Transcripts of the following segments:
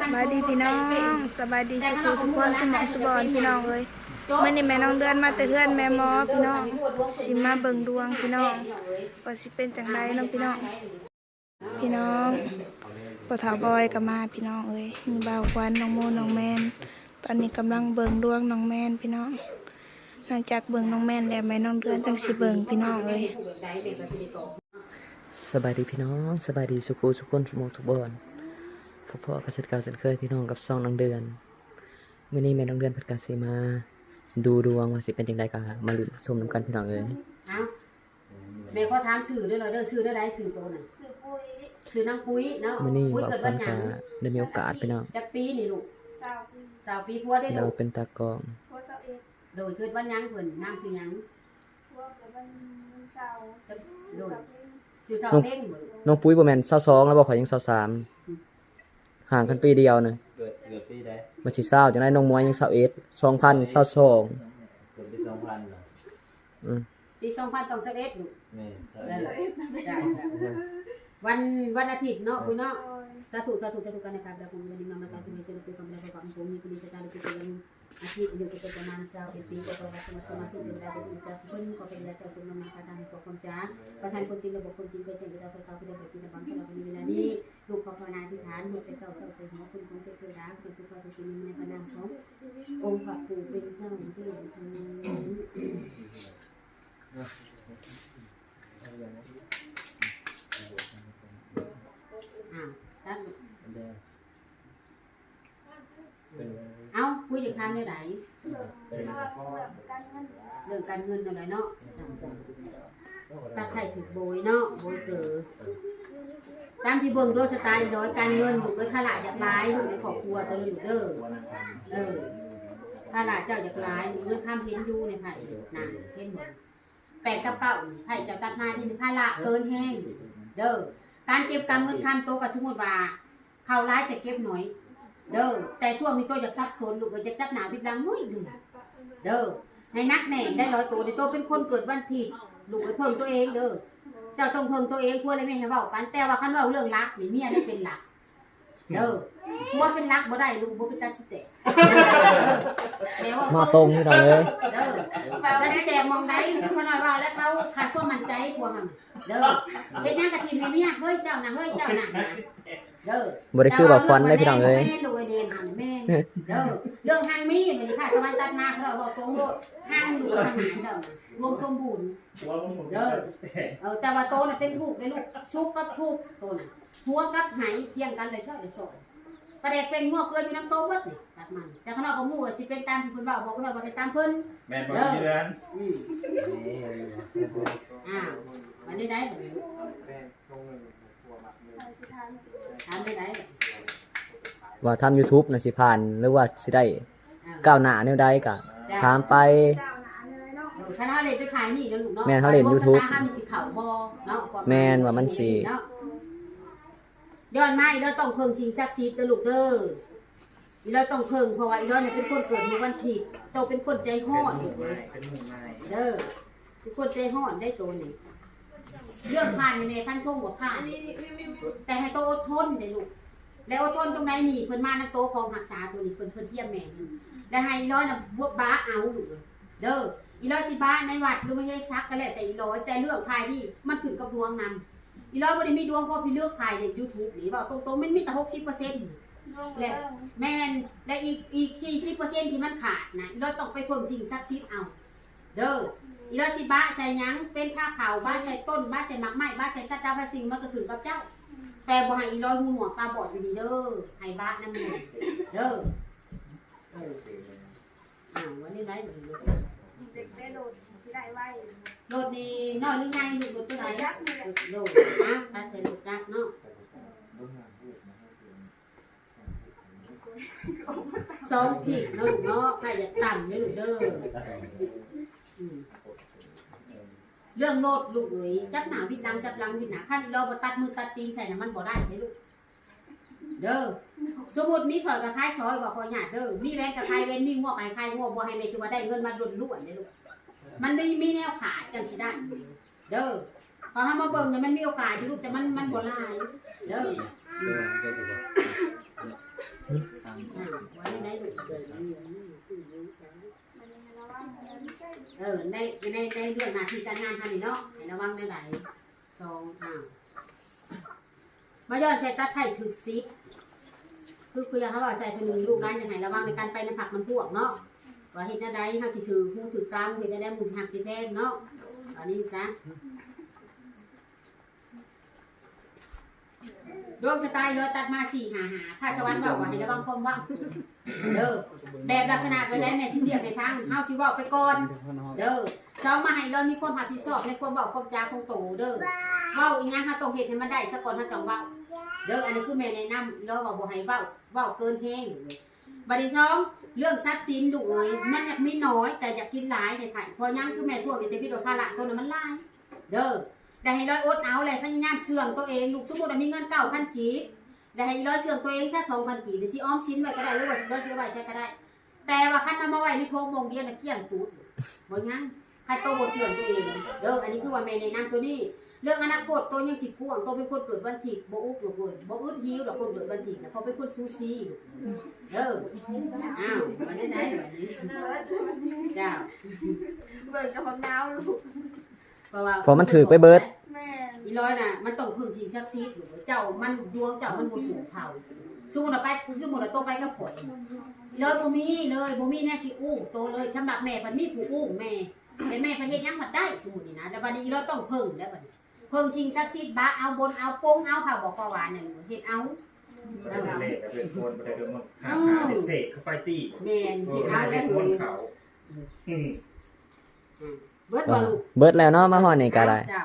สบายดีพี่น้องสบายดีสุขุสุขคนสมองสุบอนพี่น้องเอ้ยมื่อนี้แม่น้องเดือนมาแต่เพื่อนแม่หมอพี่น้องสิมาเบิ่งดวงพี่น้องว่าสิเป็นจังไดเน้องพี่น้อง พี่น้องปะถาบอยก็มาพี่น้องเอ้ยมีบ่าวควันน้องโมน้องแมนตอนนี้กำลังเบิ่งดวงน้องแมนพี่น้องหลังจากเบิ่งน้องแมนแล้วแม่น้องเดือนจังสิเบิ่งพี่น้องเอ้ยสบายดีพี่น้องสบายดีสุขุสุขคนสมองสุขบอน พบพ่อเกษตรกรเช่นเคยพี่น้องกับซองน้องเดือนมื่อนี้แม่น้องเดือนเพัดกาสีมา ดูดวงว่าสิเป็นยังไงกันมาลุ้นชมน้ำกันพี่น้องเอ้ยเอาแม่เขาถามสื่อด้วยเหรอเด้อสื่อได้ไรสื่อตัวน่ะสื่อนางปุ้ยเนาะมื่อนี้ปุ้ยบอกเกิดควาวัมนหยัจะงได้มีโอกาสพี่น้องจักปีนี่ลูกสาวปีพัวได้เราลูกเป็นตากล้องโดยเกิดวันหยังเพิ่นน้ำสื่อหยังจักโดยสื่อเท่าเพ่งบ่ลูกน้องปุ้ยประมาณเศร้าสองแล้วบอกข่อยยังเศร้าสาม ห่างกันปีเดียวเนยเกิดเกิดปีใดมันสิเศร้าจังได้น้องมวยยังเศร้าเอ็ดสองพันเศร้าสองเกิดปีสองพันเหรออืมปี2000ต้อง11ลูกแม่เกิดเออได้วันวันอาทิตย์เนาะปุ้ยเนาะสาธุสาธุสาธุกันนะครับแล้วผมจะนิมนต์มาสาธุในเจริญความรักความผมมีคุณดีจะตามที่เป็น อาทิตย์อยู่กับประมาณ20ปีก็ต้องมาสมาสมาธิเป็นได้เป็นจะเพิ่นก็เป็นแล้วแต่คุณนมาทำของคนจ้าประธานคนจริงระบคนจริงเคยเจอเราเคยเข้าไปเรียนแบบปีละบังสำหรับในเวลานี้ลูกขอภาวนาที่ฐานลูกจะเข้าเข้าใจหัวคุณของเจ้ารักคุณทุกคนที่มีในพระนามขององค์พระปู่เป็นเจ้าที่หลวงพ่ออ้าวตั้ง เด้อเป็น เอ้า คุยจากทางเนี่ยไหนเป็นเรื่องการเงินอะไรเนาะตัดไข่ถึกโบยเนาะโบยเกิดตามที่เบิ่งโดยสไตล์น้อยการเงินลูกเอ้ยภาระจากร้ายลูกในครอบครัวตัวลูกเด้อวันอังคารเออถ้าหลาเจ้าจากร้ายหนูเงินข้ามเห็นอยู่ในไผ่นานเห็นหมดแปดกับเก้านี่ไผ่เจ้าตัดมาที่มีค่าละเกินแห้งเด้อการเก็บกำเงินข้ามโตวกับสมมติว่าเข้าร้ายแต่เก็บหน่อย เด้อแต่ช่วงนี้โตอยากซับซ้อนลูกก็จะจับหนาพิดลังนุ่ยดูเด้อให้นักแน่ได้ร้อยตัวในโตวเป็นคนเกิดวันผิดลูกไปเพิ่งตัวเองเด้อเจ้าต้องเพิ่งตัวเองควรเลยไม่ให้เว้ากัน แต่ว่าคันเว่าเรื่องรักนี่เมียได้เป็นหลักเด้อผัวเป็นรักบ่ได้ลูกบ่เป็นตัดสิเตะเด้อแม่ว่ามาตรงพี่น้องเอ้ยเด้อตัดสิเตะมองใดคือเขาน้อยว่าแล้วเขาขาดความมั่นใจผัวมันเด้อเฮ็ดหยังกะทีมให้เมียเฮ้ยเจ้าน่ะเฮ้ยเจ้าน่ะเด้อ บ่ได้คือบอกควันได้พี่น้องเอ้ยแม่รวยเด่นหันแม่เด้อเรื่องทางมีมันค่ะสวรรค์ตัดมาเขาบอกตรงโลดทางอยู่ทางไหนเจ้าน่ะรวมสมบูรณ์เด้อเออแต่ว่าโตน่ะเป็นถูกเลยลูกชุกกับถูกโตน่ะหัวกับไหเคียงกันเลยชอบเลยสอนประเด็กเป็นงอกเกลืออยู่น้ำโตเบิดนี่ตัดมันแต่ข้างนอกก็มู่ว่าสิเป็นตามที่เพิ่นว่าบอกกันว่าเป็นตามเพิ่นแม่นบอกเดือนอืมอ้าวมันได้ได้บ่ ถามได้ได้ว่าทำ YouTube น่ะสิผ่านหรือว่าสิได้อ้าวก้าวหน้าแนวใดก็ถามไป เออถ้าเฮาเล่นไปขายนี่เด้อลูกเนาะแม่นเขาเล่นไป YouTube ตาห้ามสิเข้าบ่เนาะความหยแม่นว่ามันสิเนาะย้อนมาอีเราต้องเพิ่งสิ่งศักดิ์สิทธิ์เด้อลูกเด้ออีเราต้องเพิ่งเพราะว่าอีเราเนี่ยเป็นคนเกิดในวันผิดโตเป็นคนใจฮ้อนลูกเอ้ยเป็นหมู่นายเด้อเป็นคนใจห้อนได้ตัวนี่ เรื่องผ่านในแม่พันทงบ่ผ่านแต่ให้โตอดทนเลยลูก แล้วอดทนตรงไหนนี่เพิ่นมานํโตของหักษาตัวนี้เพิ่นเพิ่นเทียมแม่นี่แล้วให้อีร้อยน่ะบวบ้าเอาลูกเด้ออีร้อยสิบ้าในวัดหรือไม่ใช่ซักก็แล้วแต่อีร้อยแต่เรื่องภายที่มันขึ้นกับดวงนำอีร้อยบ่ได้มีดวงเพราะพี่เลือกภายใน YouTube นี่ว่าตรงๆมันมีแต่60%และแม่นและอีกอีก40%ที่มันขาดนะอีร้อยต้องไปเพิ่มสิ่งศักดิ์สิทธิ์เอา เด้อ อีรอสิบ้าใส่หยังเป็นผ้าขาวบ้าใส่ต้นบ้าใส่หมักไม้บ้าใส่สัตว์เจ้าบ้าสิ่งมันก็ขึ้นกับเจ้า แต่บ่ให้อีรอยหูหนวกตาบอดอยู่ดีเด้อให้บ้านนั่นเองเด้อเอออ้าววันนี้ไหนูเด็กได้โหลดสิได้ไว้โดดนี่น้อยหรือไงลูกโดดตัวไหนโดดนะถ้าใส่ลูกจักเนาะสองผิดเนาะลูกเนาะใครจะต่ำเนี่ลูกเด้อ เรื่องโลดลูกเอ้ยจับหนาวิดหลังจับหลังวิดหนาขั้นอีรอบ่ตัดมือตัดตีนใส่น้ำมันบ่ได้เด้อลูก เด้อ สมมุติมีซอยกับคายซอยบอกขอหยาดเด้อ มีแว่นกับคายแว่นมีงวกไอ้คายงวกบ่ให้แม่สิว่าได้เงินมาล้วนๆเด้อลูก มันได้มีแนวขาดจังสิได้ เด้อ พอเฮามาเบิ่งเนี่ยมันมีโอกาสอยู่ลูกแต่มันมันบ่หลายเด้อเดือนก็ถือว่าอ่าไว้ในลูก เออในในในเรื่องหน้าที่การงานท่านนี่เนาะให้ระวังในหลายสองอ้าวมาย้อนใส่ตัดไผ่ถึกซิปคือคุยกับเขาว่าใส่คนหนึ่งลูกร้านยังไงระวังในการไปน้ำผักมันพวกเนาะว่าเห็ดอะไรเขาถือหูถือกลางเห็ดอะไรหมุนหักสิแทงเนาะอันนี้ซะ ดวงชะตายเลยตัดมาสี่หาหาพระสวรรค์บอกว่าให้ระวังความว่างเด้อแบบลักษณะไปได้แม่สิเดียบไปพังเฮาสิเว้าไปก่อน เด้อสองมาให้เรามีความรับผิดชอบในความเว้าความจาของโตเด้อเว้าอีหยังเฮาต้องเฮ็ดให้มันได้ซะก่อนเฮาจังเว้าเด้ออันนี้คือแม่แนะนำเราว่าบ่ให้เว้าเว้าเกินแฮงบัดนี้สองเรื่องทรัพย์สินลูกเอ้ยมันอยากมีน้อยแต่อยากกินหลายได้ค่ะพอยังคือแม่ทั่วกินแต่พี่โดภาระตัวนั้นมันหลาย เด้อ ได้ให้ร้อยอดเอาเลยพยายามเสื่องตัวเองลูกสมมติว่ามีเงิน9,000กีบได้ให้ร้อยเสื่องตัวเองแค่2,000กีบหรือสิอ้อมสินไว้ก็ได้หรือว่าร้อยซื้อไว้ใช้ก็ได้ แต่ว่าคันทำมาไว้ในโทงมงเดียวนะเกลี้ยงตูดบ่ยังให้โตบ่เสื่อมตัวเองเด้ออันนี้คือว่าแม่แนะนำตัวนี้เรื่องอนาคตตัวยังสิพ่วงตัวเป็นคนเกิดวันที่บ่อุกหรอกเว้ยบ่อึดหิวหรอกคนเกิดวันที่นะเพราเป็นคนซูซีเด้ออ้าววันนี้ไหนวันนี้เจ้าเบิ่งกับของดาวลูกเพราะว่าพราะมันถือไปเบิด แม่อีร้อยน่ะมันต้องพึ่งสิ่งศักดิ์สิทธิ์หรือเจ้ามันดวงเจ้ามันบ่สูงเท่าสมมุติว่าไปสมมุติว่าโตไปกับข่อยอีร้อยบ่มีเลยบ่มีแน่สิอู้โตเลยสำหรับแม่เพิ่นมีผู้อู้แม่แต่แม่ประเทศยังมาได้สมมุตินี่นะแต่บัดนี้เราต้องเพิ่งแล้วบัดนี้เพิ่งชิงศักดิ์สิทธิ์บาเอาบนเอาโป้งเอาเผาบอกปลาหวานนั่นเฮ็ดเอาเล่ก็เป็นคนไปเดิมหาหาเศษเข้าไปตีแม่นโอ้เฮ็ดยเอาเด็ได้กเลคนยเขาอืมเบิดบ่ลูกเบิดแล้วเนาะมาฮอดนี่ก็ได้ เจ้า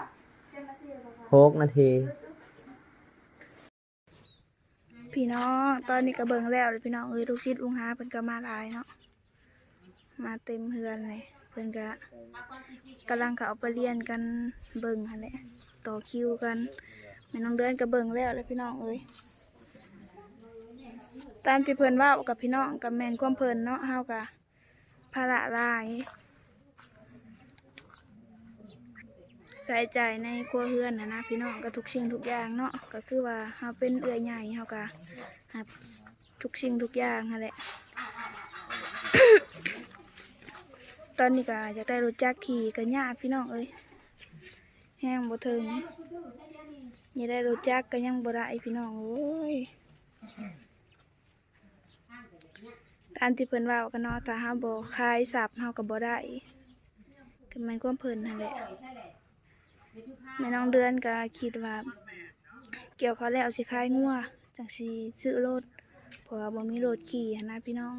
หกนาทีพี่น้องตอนนี้ก็เบิงแล้วเลยพี่น้องเอ้ยลูกศิษย์ลุงหาเพิ่นก็มาหลายเนาะมาเต็มเฮือนเลยเพิ่นก็กำลังเขาไปเรียนกันเบิงหั่นแหละต่อคิวกันแม่น้องเดือนก็เบิงแล้วเลยพี่น้องเอ้ยตามที่เพิ่นว้ากับพี่น้องกับแมนความเพิ่นเนาะเฮาก็ภาระลาย ใส่ใจในครัวเฮือนนะนะพี่น้องก็ทุกสิ่งทุกอย่างเนาะก็คือว่าเฮาเป็นเอื้อยใหญ่เฮาก็รับทุกสิ่งทุกอย่างนั่นแหละ ตอนนี้ก็อยากได้รถจักรขี่ก็ยากพี่น้องเอ้ยแห้งบ่ถึงอยากได้รถจักรก็ยังบ่ได้พี่น้องเอ้ยตามที่เพิ่นเว้ากันเนาะถ้าเฮาบ่ขายสับเฮาก็บ่ได้ก็ม่นความเพิ่นนั่นแหละ แม่น้องเดือนก็คิดว่า เกี่ยวเขาแล้วสิขายงัวจังสิซื้อรถเพราะว่าบ่มีรถขี่นะพี่น้อง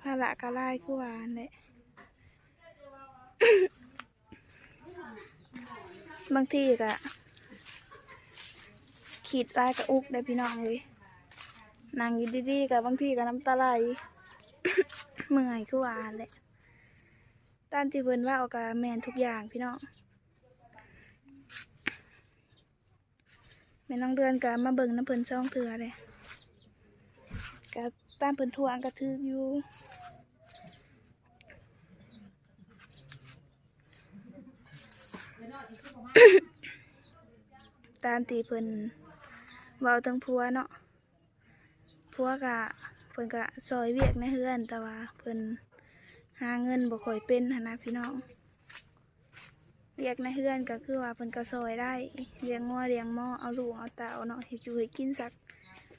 ภาระก็หลายคือว่านั่นแหละบางทีก็ขีดไลายกับอุกได้พี่น้องเลยนั่งอยู่ดีๆกับบางทีก็น้ำตาไหลเมื่อยคือว่านั่นแหละ ตามที่เพิ่นว่าเอากับแมนทุกอย่างพี่น้องแม่น้องเดือนก็มาเบิ่งน้ำเพิ่นช่องเถื่อเลยก็ตามเพิ่นทวงก็ถืออยู่ตามที่เพิ่นเว้าทั้งพัวเนาะพัวกะเพิ่นกะซอยเวียกในเฮือนแต่ว่าเพิ่น หาเงินบ่ค่อยเป็นหั้นนะพี่น้องเวียกในเฮือนก็คือว่าเพิ่นก็ซอยได้เลี้ยงงัวเลี้ยงหม้อเอาลูกเอาเต่าเนาะเฮ็ดอยู่ให้กินสัก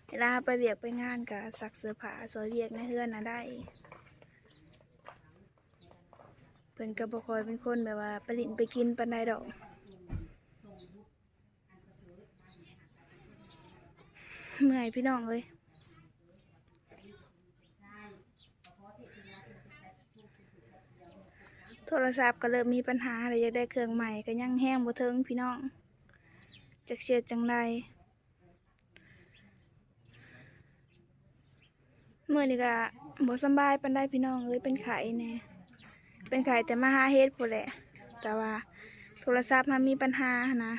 เวลาไปเวียกไปงานก็ซักเสื้อผ้าซอยเวียกในเฮือนน่ะได้ เพิ่นก็บ่ค่อยเป็นคนแบบว่าไปลินไปกินปานใดดอก เมื่อยพี่น้องเลย โทรศัพท์ก็เริ่มมีปัญหาเลยอยากได้เครื่องใหม่ก็ยังแห้งบ่เทิงพี่น้องจักเชียดจังไรเมื่อนี้ก็บ่สบายปานใดพี่น้องเอ้ยเป็นไข้แน่เป็นไข้แต่มาหาเฮ็ดพุ่นแหละ แต่ว่าโทรศัพท์มันมีปัญหานะ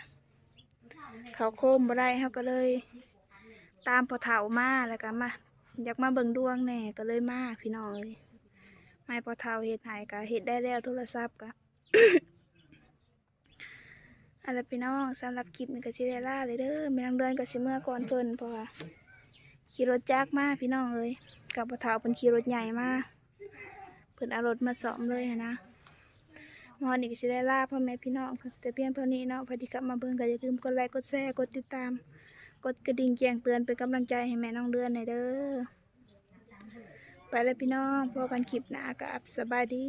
เขาโคมบ่ได้เขาก็เลย ตามพอเถามาแล้วก็มาอยากมาเบิ่งดวงแน่ก็เลยมาพี่น้องเลย ไม่พอเถาเฮ็ดหายก็เฮ็ดได้แล้วโทรศัพท์ก็อะไรพี่น้องสำหรับคลิปนี้ก็สิได้ล่าเลยเด้อแม่นางเดือนก็สิเมื่อก่อนเพิ่นเพราะขี่รถจักมากพี่น้องเอ้ยกับปะเถาเป็นขี่รถใหญ่มากเพิ่นเอารถมาสอมเลยนะมอนี่ก็สิได้ลาพ่อแม่พี่น้องแต่เพียงเท่านี้เนาะพอดีกลับมาเบิ่งก็อย่าลืมกดไลค์กดแชร์กดติดตาม กดกระดิ่งแจ้งเตือนเป็นกำลังใจให้แม่น้องเดือนหน่อยเด้อ ไปแล้วพี่น้องพบกันคลิปหน้ากับสบายดี